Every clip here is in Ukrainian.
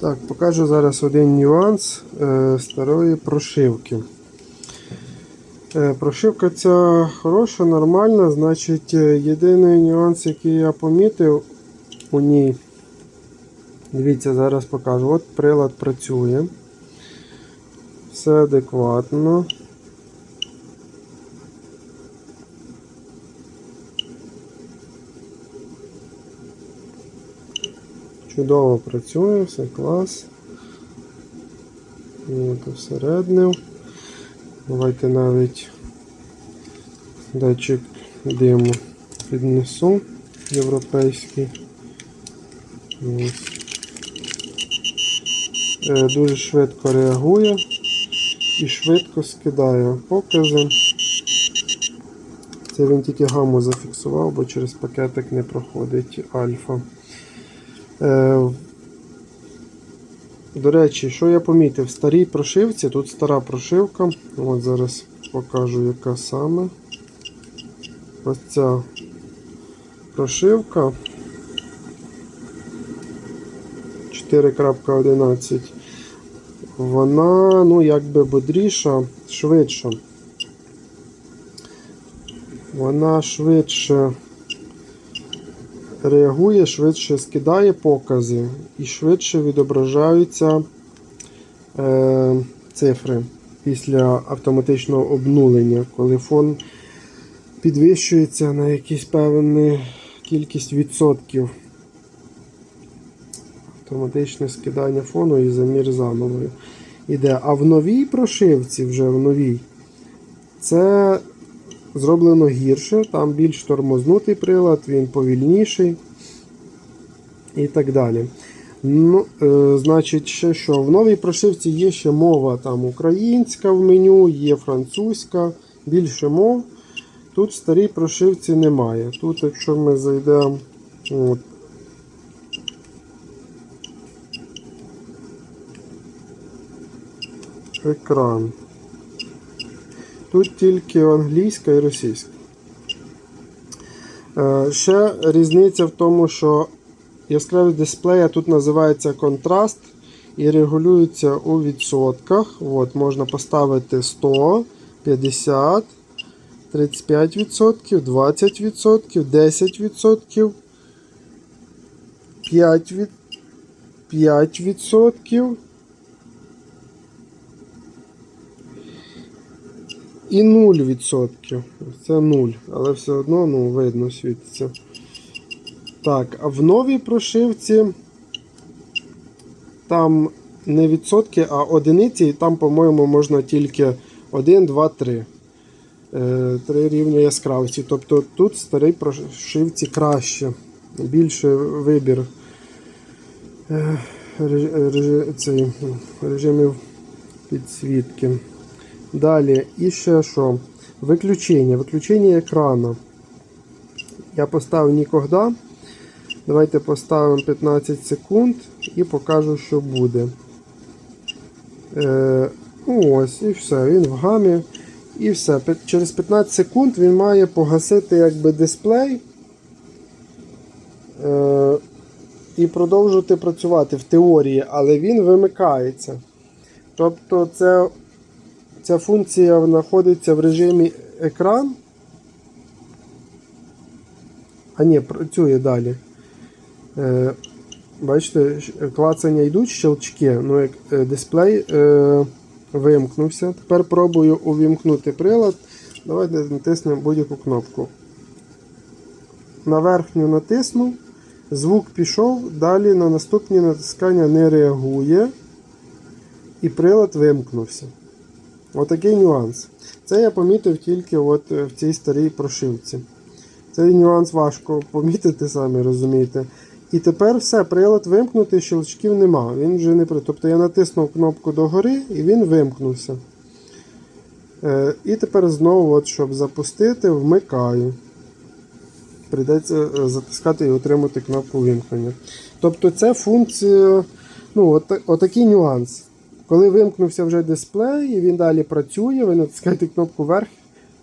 Так, покажу зараз один нюанс е, старої прошивки. Е, прошивка ця хороша, нормальна. Значить, е, єдиний нюанс, який я помітив у ній. Дивіться, зараз покажу. От прилад працює. Все адекватно. Чудово працює, все клас. От, всереднив. Давайте навіть датчик диму піднесу європейський. Ось. Е, Дуже швидко реагує і швидко скидає покази. Це він тільки гаму зафіксував, бо через пакетик не проходить альфа. Е, До речі, що я помітив? В старій прошивці, тут стара прошивка. От зараз покажу, яка саме. Ось ця прошивка 4.11. Вона, ну, якби бодріша, швидша. Вона швидше реагує, швидше скидає покази і швидше відображаються е, цифри після автоматичного обнулення, коли фон підвищується на якусь певну кількість відсотків. Автоматичне скидання фону і замір заново іде. А в новій прошивці, вже в новій, це зроблено гірше, там більш тормознутий прилад, він повільніший і так далі. Ну, е, Значить, ще що, в новій прошивці є ще мова там українська в меню, є французька, більше мов. Тут в старій прошивці немає. Тут, якщо ми зайдемо. От, екран. Тут тільки англійська і російська. Е, Ще різниця в тому, що яскравість дисплея тут називається контраст і регулюється у відсотках. От, можна поставити 100, 50, 35%, 20%, 10%, 5%, 5%. І 0%. Це 0, але все одно ну, видно світиться. Так, а в новій прошивці там не відсотки, а одиниці, і там, по-моєму, можна тільки 1, 2, 3. Е, Три рівня яскравості. Тобто тут в старій прошивці краще. Більше вибір е, цей, режимів підсвітки. Далі, і ще що? Виключення. Виключення екрану. Я поставив нікогда. Давайте поставимо 15 секунд і покажу, що буде. Е, ну ось, і все. Він в гамі. І все. Через 15 секунд він має погасити якби дисплей. Е, і продовжувати працювати в теорії, але він вимикається. Тобто це Ця функція знаходиться в режимі екран. А ні, працює далі. Е, бачите, клацання йдуть щелчки, ну як е, дисплей е, вимкнувся. Тепер пробую увімкнути прилад. Давайте натиснемо будь-яку кнопку. На верхню натиснув, звук пішов, далі на наступні натискання не реагує. І прилад вимкнувся. Отакий нюанс. Це я помітив тільки от е, в цій старій прошивці. Цей нюанс важко помітити, самі розумієте. І тепер все, прилад вимкнутий, щелчків нема. Він вже не при. Тобто я натиснув кнопку догори і він вимкнувся. Е, і тепер знову, от, щоб запустити, вмикаю. Прийдеться е, затискати і отримати кнопку вимкнення. Тобто це функція, ну, от, отакий нюанс. Коли вимкнувся вже дисплей, і він далі працює, ви натискаєте кнопку вверх,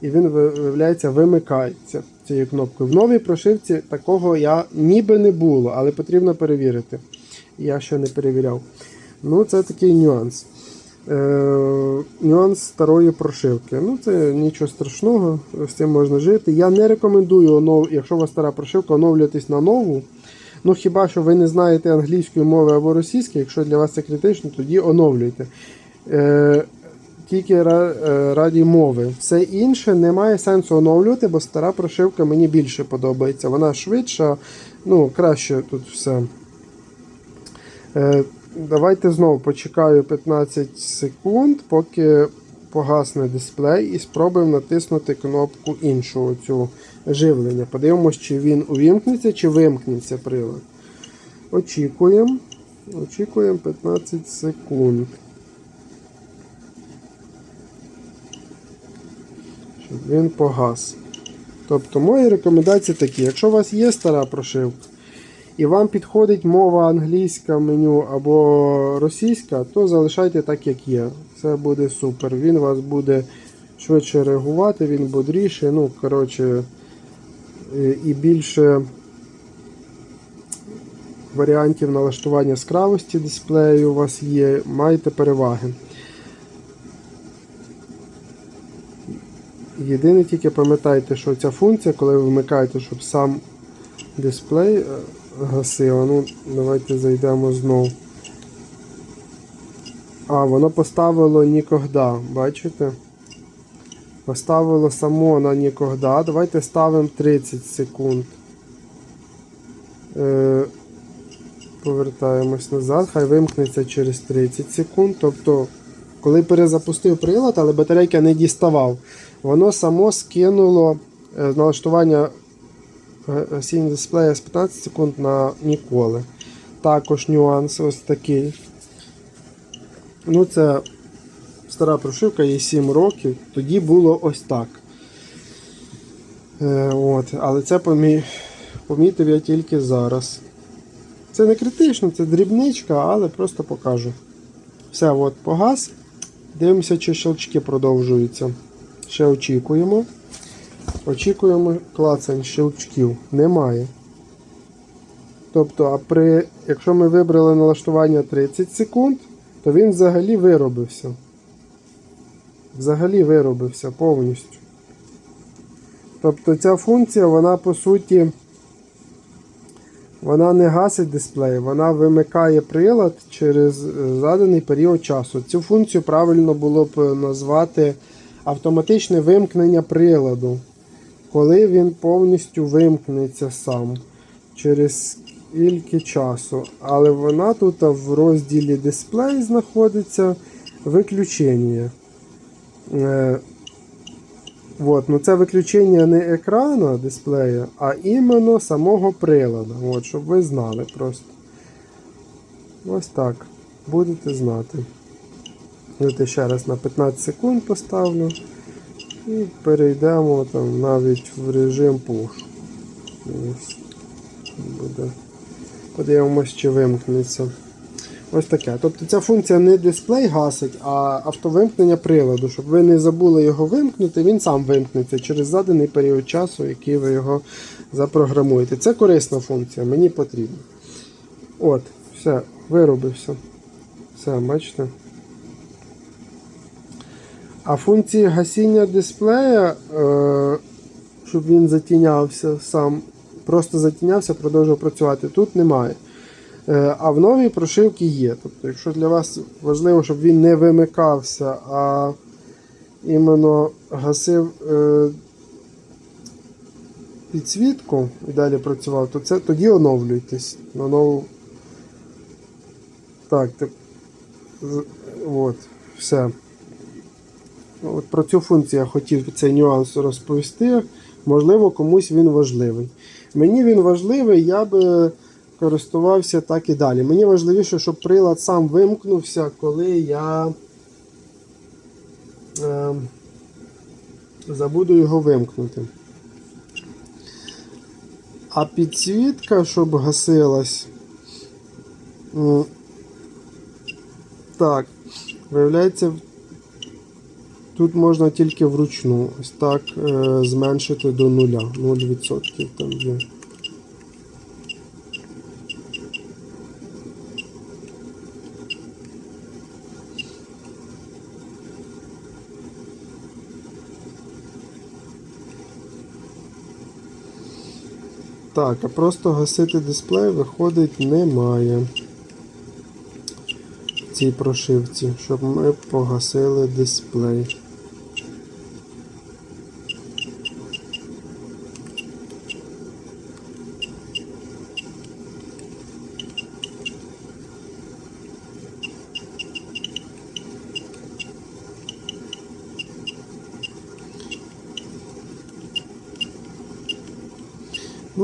і він виявляється, вимикається цією кнопкою. В новій прошивці такого я ніби не було, але потрібно перевірити. Я ще не перевіряв. Ну, це такий нюанс. Е, нюанс старої прошивки. Ну, це нічого страшного, з цим можна жити. Я не рекомендую, якщо у вас стара прошивка, оновлюватись на нову. Ну, хіба що ви не знаєте англійської мови або російської, якщо для вас це критично, тоді оновлюйте. Е, тільки е, раді мови. Все інше немає сенсу оновлювати, бо стара прошивка мені більше подобається. Вона швидша, ну, краще тут все. Е, давайте знову почекаю 15 секунд, поки погасне дисплей, і спробуємо натиснути кнопку іншу цю живлення. Подивимось, чи він увімкнеться, чи вимкнеться прилад. Очікуємо. Очікуємо 15 секунд. Щоб він погас. Тобто мої рекомендації такі. Якщо у вас є стара прошивка, і вам підходить мова англійська меню або російська, то залишайте так, як є. Це буде супер. Він вас буде швидше реагувати, він бодріший, ну, коротше, і- і більше варіантів налаштування яскравості дисплею у вас є, маєте переваги. Єдине тільки пам'ятайте, що ця функція, коли ви вмикаєте, щоб сам дисплей е, гасив. Ну, давайте зайдемо знову. А, воно поставило нікогда, бачите? Поставило само на нікогда. Давайте ставимо 30 секунд. Е, повертаємось назад, хай вимкнеться через 30 секунд. Тобто, коли перезапустив прилад, але батарейка не діставав, воно само скинуло е, налаштування гасіння дисплея з 15 секунд на ніколи. Також нюанс ось такий. Ну, це стара прошивка, їй 7 років. Тоді було ось так. Е, от, але це помі... помітив я тільки зараз. Це не критично, це дрібничка, але просто покажу. Все, от, погас. Дивимося, чи щелчки продовжуються. Ще очікуємо. Очікуємо клацань щелчків. Немає. Тобто, а при, якщо ми вибрали налаштування 30 секунд, то він взагалі виробився. Взагалі виробився повністю. Тобто ця функція, вона по суті, вона не гасить дисплей, вона вимикає прилад через е, заданий період часу. Цю функцію правильно було б назвати автоматичне вимкнення приладу коли він повністю вимкнеться сам через скільки часу. Але вона тут в розділі дисплей знаходиться виключення. Е, от, ну це виключення не екрану дисплея, а іменно самого приладу. От, щоб ви знали просто. Ось так. Будете знати. Давайте ще раз на 15 секунд поставлю. І перейдемо там навіть в режим push. Ось. Буде. Подивимось, чи вимкнеться. Ось таке. Тобто ця функція не дисплей гасить, а автовимкнення приладу. Щоб ви не забули його вимкнути, він сам вимкнеться через заданий період часу, який ви його запрограмуєте. Це корисна функція, мені потрібно. От, все, виробився. Все, бачите? А функції гасіння дисплея, е, щоб він затінявся сам, просто затінявся, продовжував працювати, тут немає. Е, а в новій прошивці є. Тобто, якщо для вас важливо, щоб він не вимикався, а іменно гасив е, підсвітку і далі працював, то це тоді оновлюйтесь на нову. Так, так. От, все. От Про цю функцію я хотів цей нюанс розповісти. Можливо, комусь він важливий. Мені він важливий, я би користувався так і далі. Мені важливіше, щоб прилад сам вимкнувся, коли я е, забуду його вимкнути. А підсвітка, щоб гасилась. Так, виявляється, Тут можна тільки вручну. Ось так е, зменшити до нуля. 0% там є. Так, а просто гасити дисплей виходить немає. В цій прошивці, щоб ми погасили дисплей.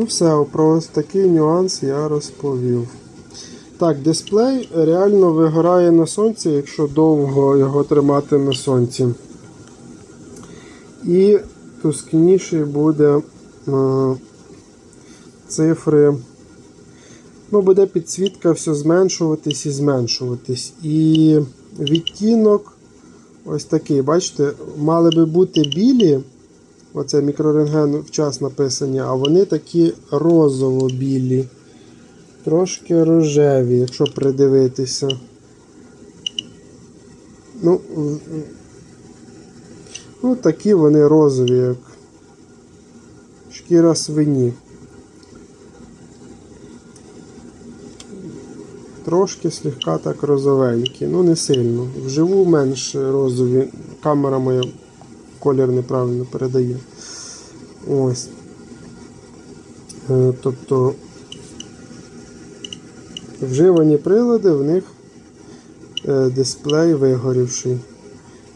Ну все, про ось такий нюанс я розповів. Так, дисплей реально вигорає на сонці, якщо довго його тримати на сонці. І тускніше буде е, цифри. Ну, буде підсвітка все зменшуватись і зменшуватись. І відтінок ось такий, бачите, мали би бути білі. Оце мікрорентген час написані, а вони такі розово-білі. Трошки рожеві, якщо придивитися. Ну, ну такі вони розові, як шкіра свині. Трошки слегка так розовенькі, ну не сильно. Вживу менш розові. Камера моя колір неправильно передає. Ось. Е, Тобто вживані прилади, в них е, дисплей вигорівший.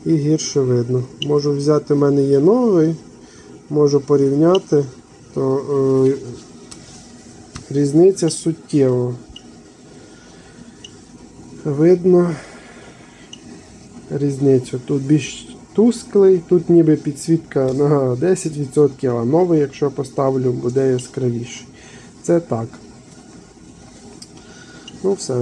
І гірше видно. Можу взяти, в мене є новий, можу порівняти, то е, різниця суттєва. Видно різницю. Тут більш тусклий, тут ніби підсвітка на 10%, а новий, якщо поставлю, буде яскравіший. Це так. Ну все.